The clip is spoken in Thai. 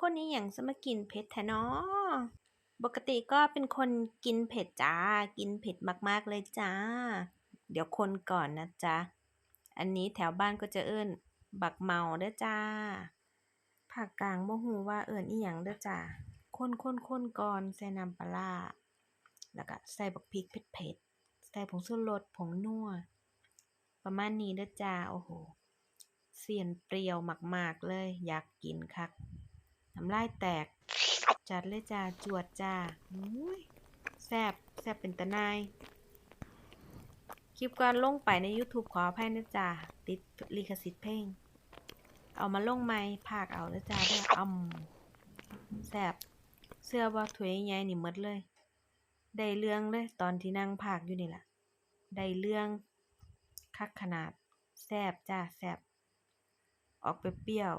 คนอีหยังสมกินเผ็ดแท้นอปกติก็เป็นคนกินเผ็ดจ้า กินเผ็ดมากๆเลยจ้า เดี๋ยวคนก่อนนะจ๊ะ อันนี้แถวบ้านก็จะเอิ้น บักเมาเด้อจ้าภาคกลางบ่รู้ว่าเอิ้นอิหยังเด้อจ้าคนๆๆก่อนใส่น้ำปลาแล้วก็ใส่บักพริกเผ็ดๆ ใส่ผงชูรสผงนัว ประมาณนี้เด้อจ้า โอ้โฮเสียนเปรี้ยวมาก ๆ เลย อยากกินคัก น้ำลายแตก จัดเลยจ้า จวดจ้าอู้ยแซบแซบเป็นตาหน่าย คลิปก่อนลงไปใน YouTube ขออภัยนะจ้าติดลิขสิทธิ์เพลง เอามาลงใหม่พากเอาเด้อจ้าด้ออ่ำแซบเชื่อบ่ถ้วยใหญ่นี่มดเลย ได้เรื่องเลย ตอนที่นั่งพากอยู่นี่แหละได้เรื่องคักขนาดแซบจ้าแซบออกเปรี้ยว